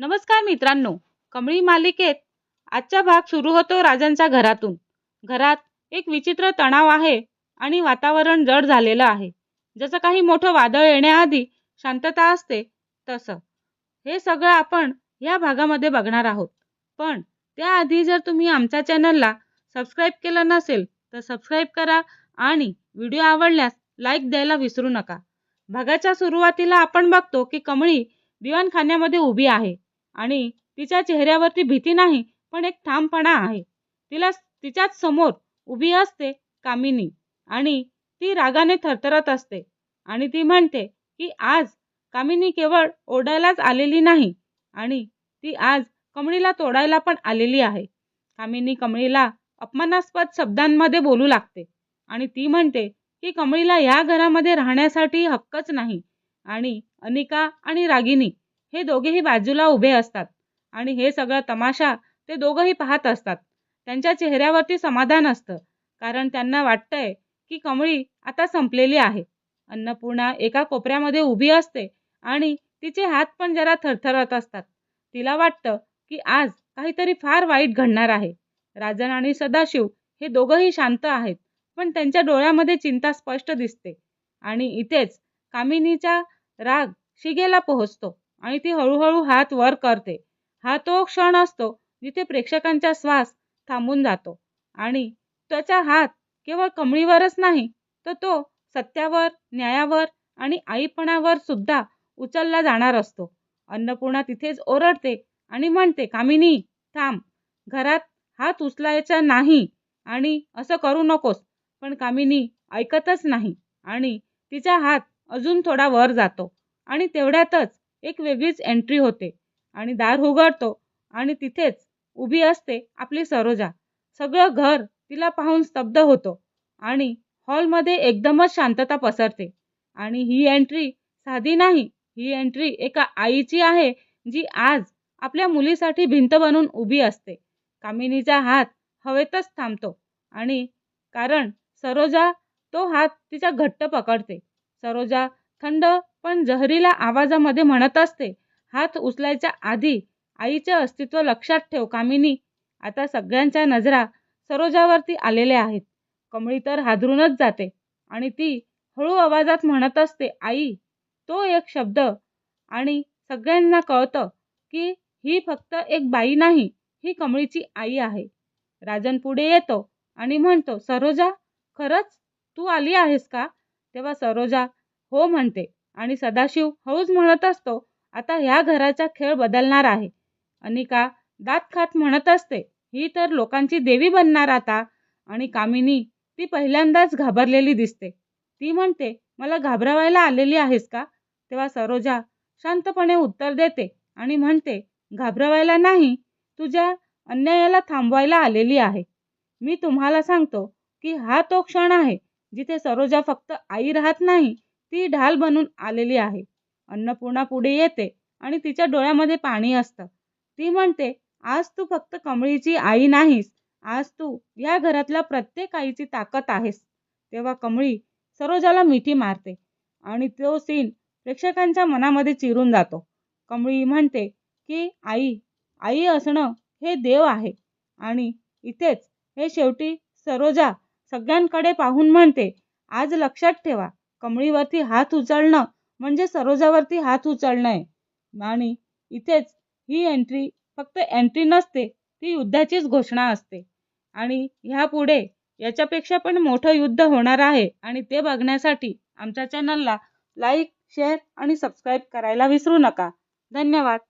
नमस्कार मित्रांनो कमळी मालिकेत आजचा भाग सुरू होतो राजांच्या घरातून. घरात एक विचित्र तणाव आहे आणि वातावरण जड झालेलं आहे. जसं काही मोठं वादळ येण्याआधी शांतता असते तसं. हे सगळं आपण या भागामध्ये बघणार आहोत. पण त्याआधी जर तुम्ही आमच्या चॅनलला सबस्क्राईब केलं नसेल तर सबस्क्राईब करा आणि व्हिडिओ आवडल्यास लाईक द्यायला विसरू नका. भागाच्या सुरुवातीला आपण बघतो की कमळी दिवाणखान्यामध्ये उभी आहे. आणि तिच्या चेहऱ्यावरती भीती नाही पण एक ठामपणा आहे. तिला तिच्याच समोर उभी असते कामिनी आणि ती रागाने थरथरत असते आणि ती म्हणते की आज कामिनी केवळ ओढायलाच आलेली नाही आणि ती आज कमळीला तोडायला पण आलेली आहे. कामिनी कमळीला अपमानास्पद शब्दांमध्ये बोलू लागते आणि ती म्हणते की कमळीला या घरामध्ये राहण्यासाठी हक्कच नाही आणि अनिका आणि रागिनी हे दोघेही बाजूला उभे असतात. आणि हे सगळं तमाशा ते दोघंही पाहत असतात. त्यांच्या चेहऱ्यावरती समाधान असतं. कारण त्यांना वाटतंय की कमळी आता संपलेली आहे. अन्नपूर्णा एका कोपऱ्यामध्ये उभी असते आणि तिचे हात पण जरा थरथरत असतात. तिला वाटतं की आज काहीतरी फार वाईट घडणार आहे. राजन आणि सदाशिव हे दोघंही शांत आहेत पण त्यांच्या डोळ्यामध्ये चिंता स्पष्ट दिसते. आणि इथेच कामिनीचा राग शिगेला पोहोचतो. आणि ती हळूहळू हात वर करते. हा तो क्षण असतो जिथे प्रेक्षकांचा श्वास थांबून जातो. आणि त्याचा हात केवळ कमळीवरच नाही तर तो सत्यावर न्यायावर आणि आईपणावर सुद्धा उचलला जाणार असतो. अन्नपूर्णा तिथेच ओरडते आणि म्हणते कामिनी थांब. घरात हात उचलायचा नाही आणि असं करू नकोस पण कामिनी ऐकतच नाही आणि तिचा हात अजून थोडा वर जातो आणि तेवढ्यातच एक वेगळीच एंट्री होते. आणि दार उघडतो आणि तिथेच उभी असते आपली सरोजा. सगळं घर तिला पाहून स्तब्ध होतो आणि हॉलमध्ये एकदमच शांतता पसरते. आणि ही एंट्री साधी नाही ही एंट्री एका आईची आहे जी आज आपल्या मुलीसाठी भिंत बनून उभी असते. कामिनीचा हात हवेतच थांबतो आणि कारण सरोजा तो हात तिचा घट्ट पकडते. सरोजा थंड पण जहरीला आवाजामध्ये म्हणत असते. हात उचलायच्या आधी आईचे अस्तित्व लक्षात ठेव कामिनी. आता सगळ्यांच्या नजरा सरोजावरती आलेल्या आहेत. कमळी तर हादरूनच जाते. आणि ती हळू आवाजात म्हणत असते आई तो एक शब्द. आणि सगळ्यांना कळतं की ही फक्त एक बाई नाही ही कमळीची आई आहे. राजन पुढे येतो आणि म्हणतो सरोजा खरंच तू आली आहेस का? तेव्हा सरोजा हो म्हणते. आणि सदाशिव हळूच म्हणत असतो आता ह्या घराचा खेळ बदलणार आहे. अनिका दात खात म्हणत असते ही तर लोकांची देवी बनणार आता. आणि कामिनी ती पहिल्यांदाच घाबरलेली दिसते. ती म्हणते मला घाबरवायला आलेली आहेस का? तेव्हा सरोजा शांतपणे उत्तर देते आणि म्हणते घाबरवायला नाही तुझ्या अन्यायाला थांबवायला आलेली आहे. मी तुम्हाला सांगतो की हा तो क्षण आहे जिथे सरोजा फक्त आई राहत नाही ती ढाल बनून आलेली आहे. अन्नपूर्णा पुढे येते आणि तिच्या डोळ्यामध्ये पाणी असतं. ती म्हणते आज तू फक्त कमळीची आई नाहीस. आज तू या घरातल्या प्रत्येक आईची ताकद आहेस. तेव्हा कमळी सरोजाला मिठी मारते आणि तो सीन प्रेक्षकांच्या मनामध्ये चिरून जातो. कमळी म्हणते की आई आई असणं हे देव आहे. आणि इथेच हे शेवटी सरोजा सगळ्यांकडे पाहून म्हणते आज लक्षात ठेवा कमळीवरती हात उचलणं म्हणजे सरोजावरती हात उचलणं आहे. आणि इथेच ही एंट्री फक्त एंट्री नसते ती युद्धाचीच घोषणा असते. आणि ह्यापुढे याच्यापेक्षा पण मोठं युद्ध होणार आहे आणि ते बघण्यासाठी आमच्या चॅनलला लाईक शेअर आणि सबस्क्राईब करायला विसरू नका. धन्यवाद.